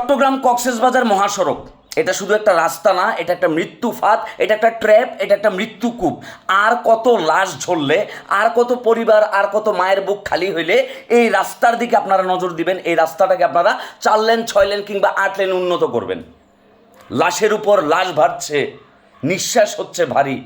চট্টগ্রাম কক্সেসবাজার মহাসড়ক। এটা শুধু একটা রাস্তা না, এটা একটা মৃত্যু ফাঁদ, এটা একটা ট্র্যাপ, এটা একটা মৃত্যু কূপ। আর কত লাশ ঝরলে, আর কত পরিবার, আর কত মায়ের বুক খালি হইলে এই রাস্তার দিকে আপনারা নজর দিবেন, এই রাস্তাটাকে আপনারা চার লেন, ছয় লেন কিংবা আট লেন উন্নত করবেন। লাশের উপর লাশ ভাটছে নিঃশ্বাস হচ্ছে ভারী।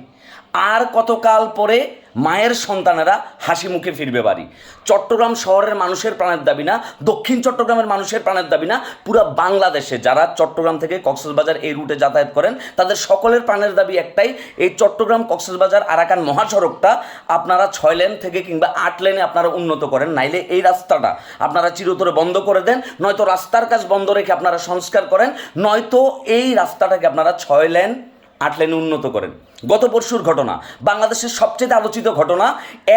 আর কতকাল পরে মায়ের সন্তানেরা হাসি মুখে ফিরবে বাড়ি। চট্টগ্রাম শহরের মানুষের প্রাণের দাবি না, দক্ষিণ চট্টগ্রামের মানুষের প্রাণের দাবি না, পুরো বাংলাদেশে যারা চট্টগ্রাম থেকে কক্সবাজার এই রুটে যাতায়াত করেন, তাদের সকলের প্রাণের দাবি একটাই, এই চট্টগ্রাম, কক্সবাজার, আরাকান মহাসড়কটা আপনারা ছয় লেন থেকে কিংবা আট লেনে আপনারা উন্নত করেন, নাইলে এই রাস্তাটা আপনারা চিরতরে বন্ধ করে দেন, নয়তো রাস্তার কাজ বন্ধ রেখে আপনারা সংস্কার করেন, নয়তো এই রাস্তাটাকে আপনারা ছয় লেন আট লেনে উন্নত করেন। গত পরশুর ঘটনা, বাংলাদেশের সবচেয়ে আলোচিত ঘটনা,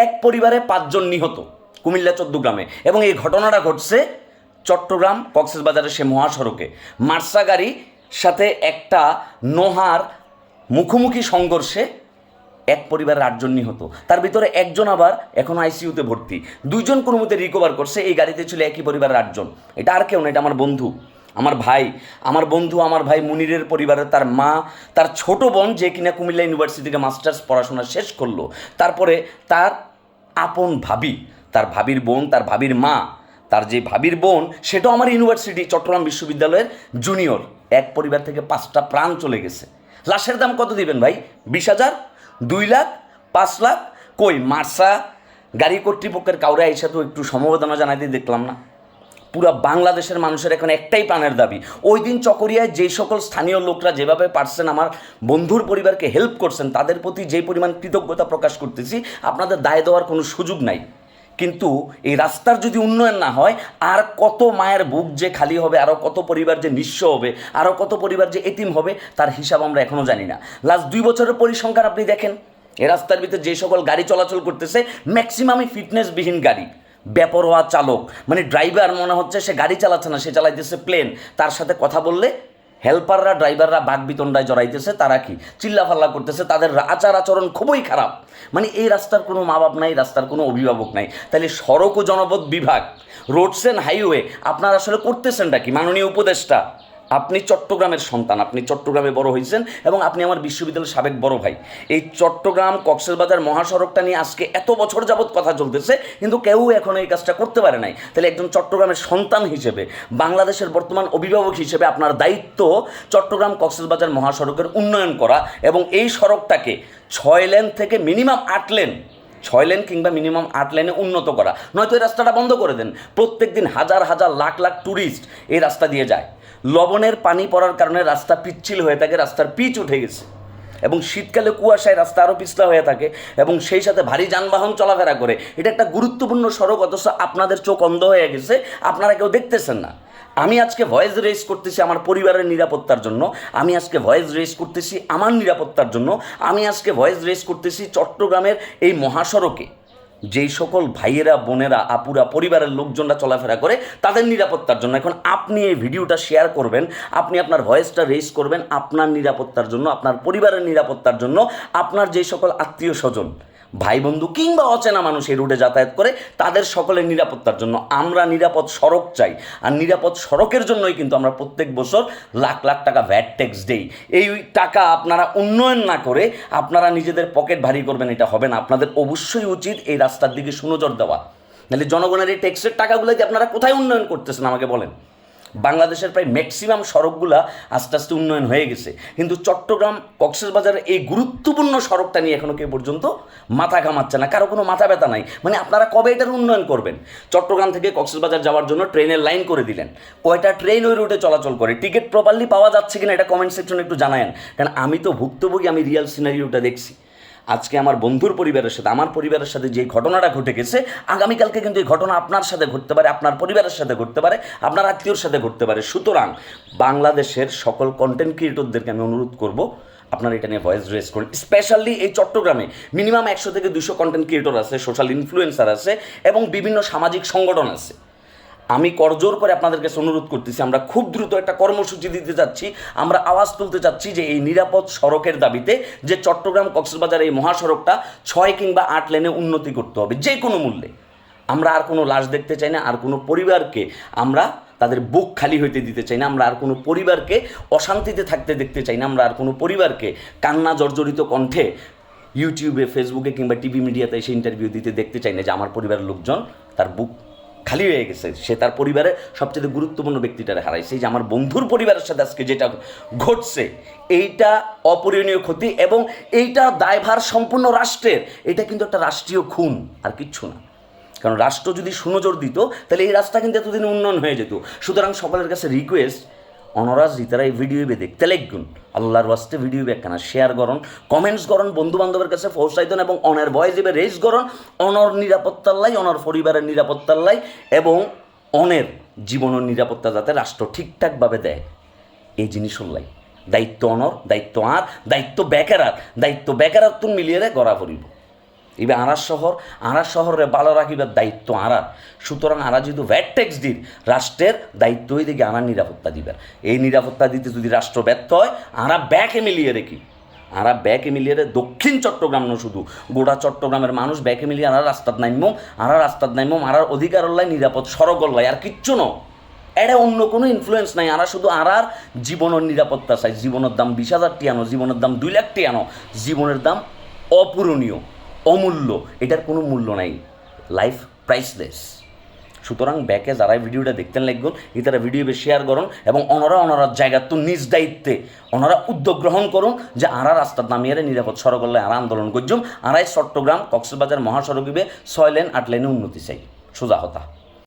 এক পরিবারে পাঁচজন নিহত কুমিল্লা চোদ্দগ্রামে এবং এই ঘটনাটা ঘটছে চট্টগ্রাম কক্সবাজারের সে মহাসড়কে। মার্সা গাড়ির সাথে একটা নোহার মুখোমুখি সংঘর্ষে এক পরিবারের আটজন নিহত। তার ভিতরে একজন আবার এখন আইসিইউতে ভর্তি। দুইজন কোনো মতে রিকভার করছে, এই গাড়িতে ছিল একই পরিবারের আটজন। এটা আর কেউ না, এটা আমার বন্ধু। আমার ভাই, আমার বন্ধু, আমার ভাই মুনিরের পরিবারের তার মা, তার ছোট বোন যে কিনা কুমিল্লা ইউনিভার্সিটি থেকে মাস্টার্স পড়াশোনা শেষ করল। তারপরে তার আপন ভাবি, তার ভাবির বোন, তার ভাবির মা, তার যে ভাবির বোন, সেটাও আমার ইউনিভার্সিটি, চট্টগ্রাম বিশ্ববিদ্যালয়ের জুনিয়র। এক পরিবার থেকে পাঁচটা প্রাণ চলে গেছে। লাশের দাম কত দিবেন ভাই? বিশ হাজার? দুই লাখ? পাঁচ লাখ? কই, মার্সা? গাড়ি কর্তৃপক্ষের কাউরে আইসা তো একটু সমবেদনা জানাইতে দেখলাম না। পুরো বাংলাদেশের মানুষের এখন একটাই প্রাণের দাবি। ওই দিন চকরিয়ায় যে সকল স্থানীয় লোকরা যেভাবে পারছেন আমার বন্ধুর পরিবারকে হেল্প করছেন, তাদের প্রতি যে পরিমাণ কৃতজ্ঞতা প্রকাশ করতেছি, আপনাদের দায় দেওয়ার কোনো সুযোগ নাই। কিন্তু এই রাস্তার যদি উন্নয়ন না হয়, আর কত মায়ের বুক যে খালি হবে আরও কত পরিবার যে নিঃস্ব হবে আরও কত পরিবার যে এতিম হবে, তার হিসাব আমরা এখনও জানি না। লাস্ট দুই বছরের পরিসংখ্যান আপনি দেখেন, এই রাস্তার ভিতরে যে সকল গাড়ি চলাচল করতেছে ম্যাক্সিমামই ফিটনেসবিহীন গাড়ি। বেপরোয়া চালক। মানে ড্রাইভার মনে হচ্ছে সে গাড়ি চালাচ্ছে না, সে চালাইতেছে প্লেন তার সাথে কথা বললে হেল্পাররা ড্রাইভাররা বাঘ বিতণ্ডায় জড়াইতেছে, তারা কি? চিল্লাফাল্লা করতেছে, তাদের আচার আচরণ খুবই খারাপ। মানে এই রাস্তার কোনো মা বাপ নাই, রাস্তার কোনো অভিভাবক নাই। তাহলে সড়ক ও জনপথ বিভাগ রোডস অ্যান্ড হাইওয়ে আপনারা আসলে করতেছেনটা কি? মাননীয় উপদেষ্টা। আপনি চট্টগ্রামের সন্তান, আপনি চট্টগ্রামে বড় হয়েছেন এবং আপনি আমার বিশ্ববিদ্যালয়ের সাবেক বড় ভাই। এই চট্টগ্রাম কক্সবাজার মহাসড়কটা নিয়ে আজকে এত বছর যাবৎ কথা চলতেছে, কিন্তু কেউ এখন এই কাজটা করতে পারে নাই। তাহলে একজন চট্টগ্রামের সন্তান হিসেবে, বাংলাদেশের বর্তমান অভিভাবক হিসেবে আপনার দায়িত্ব চট্টগ্রাম কক্সবাজার মহাসড়কের উন্নয়ন করা এবং এই সড়কটাকে ছয় লেন থেকে মিনিমাম আট লেন, ছয় লেন কিংবা মিনিমাম আট লেনে উন্নত করা। নয়তো এই রাস্তাটা বন্ধ করে দেন। প্রত্যেক দিন হাজার হাজার লাখ লাখ ট্যুরিস্ট এই রাস্তা দিয়ে যায়। লবণের পানি পড়ার কারণে রাস্তা পিচ্ছিল হয়ে থাকে, রাস্তার পিচ উঠে গেছে। এবং শীতকালে কুয়াশায় রাস্তা আরও পিছলা হয়ে থাকে এবং সেই সাথে ভারী যানবাহন চলাফেরা করে। এটা একটা গুরুত্বপূর্ণ সড়ক, অথচ আপনাদের চোখ অন্ধ হয়ে গেছে, আপনারা কেউ দেখতেছেন না। আমি আজকে ভয়েস রেস করতেছি আমার পরিবারের নিরাপত্তার জন্য, আমি আজকে ভয়েস রেস করতেছি আমার নিরাপত্তার জন্য, আমি আজকে ভয়েস রেস করতেছি চট্টগ্রামের এই মহাসড়কে। যেই সকল ভাইয়েরা, বোনেরা, আপুরা, পরিবারের লোকজনরা চলাফেরা করে, তাদের নিরাপত্তার জন্য। এখন আপনি এই ভিডিওটা শেয়ার করবেন, আপনি আপনার ভয়েসটা রেজ করবেন, আপনার নিরাপত্তার জন্য, আপনার পরিবারের নিরাপত্তার জন্য, আপনার যেই সকল আত্মীয় স্বজন ভাই বন্ধু কিংবা অচেনা মানুষ এই রুটে যাতায়াত করে, তাদের সকলের নিরাপত্তার জন্য আমরা নিরাপদ সড়ক চাই। আর নিরাপদ সড়কের জন্যই কিন্তু আমরা প্রত্যেক বছর লাখ লাখ টাকা ভ্যাট ট্যাক্স দেই। এই টাকা আপনারা উন্নয়ন না করে আপনারা নিজেদের পকেট ভারী করবেন, এটা হবে না। আপনাদের অবশ্যই উচিত এই রাস্তার দিকে সুনজর দেওয়া। নাহলে জনগণের এই ট্যাক্সের টাকাগুলো দিয়ে আপনারা কোথায় উন্নয়ন করতেছেন, আমাকে বলেন। বাংলাদেশের প্রায় ম্যাক্সিমাম সড়কগুলা আস্তে আস্তে উন্নয়ন হয়ে গেছে। কিন্তু চট্টগ্রাম, কক্সবাজারের এই গুরুত্বপূর্ণ সড়কটা নিয়ে এখনও কেউ পর্যন্ত মাথা ঘামাচ্ছে না, কারও কোনো মাথা ব্যথা নাই। মানে আপনারা কবে এটার উন্নয়ন করবেন? চট্টগ্রাম থেকে কক্সবাজার যাওয়ার জন্য ট্রেনের লাইন করে দিলেন। কয়টা ট্রেন ওই রুটে চলাচল করে? টিকিট প্রপারলি পাওয়া যাচ্ছে কিনা এটা কমেন্ট সেকশনে একটু জানায়েন। কারণ আমি তো ভুক্তভোগী, আমি রিয়াল সিনারিওটা দেখছি। আজকে আমার বন্ধুর পরিবারের সাথে, আমার পরিবারের সাথে যে ঘটনাটা ঘটে গেছে, আগামীকালকে কিন্তু এই ঘটনা আপনার সাথে ঘটতে পারে, আপনার পরিবারের সাথে ঘটতে পারে, আপনার আত্মীয়র সাথে ঘটতে পারে। সুতরাং বাংলাদেশের সকল কন্টেন্ট ক্রিয়েটরদেরকে আমি অনুরোধ করব, আপনারা এটা নিয়ে ভয়েস রেস করুন। স্পেশালি এই চট্টগ্রামে মিনিমাম একশো থেকে দুশো কন্টেন্ট ক্রিয়েটর আছে সোশ্যাল ইনফ্লুয়েন্সার আছে এবং বিভিন্ন সামাজিক সংগঠন আছে। আমি করজোর করে আপনাদের কাছে অনুরোধ করতেছি, আমরা খুব দ্রুত একটা কর্মসূচি দিতে যাচ্ছি, আমরা আওয়াজ তুলতে চাচ্ছি যে এই নিরাপদ সড়কের দাবিতে যে চট্টগ্রাম কক্সবাজার এই মহাসড়কটা ছয় কিংবা আট লেনে উন্নতি করতে হবে, যে কোনো মূল্যে। আমরা আর কোনো লাশ দেখতে চাই না, আর কোনো পরিবারকে আমরা তাদের বুক খালি হইতে দিতে চাই না, আমরা আর কোনো পরিবারকে অশান্তিতে থাকতে দেখতে চাই না, আমরা আর কোনো পরিবারকে কান্না জর্জরিত কণ্ঠে ইউটিউবে, ফেসবুকে কিংবা টিভি মিডিয়াতে এসে ইন্টারভিউ দিতে দেখতে চাই না যে আমার পরিবারের লোকজন তার বুক খালি হয়ে গেছে। সে তার পরিবারের সবচেয়ে গুরুত্বপূর্ণ ব্যক্তিটারে হারাইছে। সেই যে আমার বন্ধুর পরিবারের সাথে আজকে যেটা ঘটছে, এইটা অপরিণীয় ক্ষতি এবং এইটা দায়ভার সম্পূর্ণ রাষ্ট্রের। এটা কিন্তু একটা রাষ্ট্রীয় খুন, আর কিচ্ছু না। কারণ রাষ্ট্র যদি সুনজর দিত, তাহলে এই রাস্তা কিন্তু এতদিন উন্নয়ন হয়ে যেত। সুতরাং সকলের কাছে রিকোয়েস্ট অনরাজ রিতারা এই ভিডিওবে দেখতে লাগগুন আল্লাহর ওয়াস্তে ভিডিও একখানা শেয়ার করুন কমেন্টস করুন বন্ধু বান্ধবের কাছে পৌঁছাইতন এবং অনের ভয়েস এবে রেজ করুন অনর নিরাপত্তার লাই অনর পরিবারের নিরাপত্তার লাই এবং অনের জীবনের নিরাপত্তা যাতে রাষ্ট্র ঠিকঠাকভাবে দেয়। এই জিনিস লাই। দায়িত্ব অনর দায়িত্ব আর, দায়িত্ব বেকারার দায়িত্ব বেকারার তুন মিলিয়ে গড়া পড়িব এবার আড়ার শহর আড়ার শহরে ভালো রাখিবার দায়িত্ব আড়ার সুতরাং আড়া যেহেতু ভ্যাট ট্যাক্স দিন, রাষ্ট্রের দায়িত্ব ওই দিকে আনার নিরাপত্তা দিবার এই নিরাপত্তা দিতে যদি রাষ্ট্র ব্যর্থ হয় আড়া ব্যাকে মিলিয়ে রেখি। আরা ব্যাকে মিলিয়ে রে দক্ষিণ চট্টগ্রাম না শুধু, গোটা চট্টগ্রামের মানুষ ব্যাকে মিলিয়ে আরা রাস্তার নাইমম আরা রাস্তার নাইমম আরার অধিকার হল্লাই নিরাপদ সড়ক হল্লাই আর কিচ্ছু ন এটা অন্য কোনো ইনফ্লুয়েন্স নাই। আরা শুধু আরার জীবনের নিরাপত্তা চাই। জীবনের দাম বিশ হাজার টি আনো জীবনের দাম দুই লাখ টি আনো জীবনের দাম অপূরণীয়। অমূল্য, এটার কোনো মূল্য নাই। লাইফ প্রাইসলেস সুতরাং ব্যাকে যারা এই ভিডিওটা দেখতেন লাগবেন তারা ভিডিও শেয়ার করুন এবং অনারা অনারার জায়গা তো নিজ দায়িত্বে। ওনারা উদ্যোগ গ্রহণ করুন যে আরা রাস্তা নামিয়ে নিরাপদ সড়ক হলে আরা আন্দোলন করছুম আরাই চট্টগ্রাম কক্সবাজার মহাসড়কিবে ছয় লেন, আট লেনে উন্নতি চাই। সোজা হতা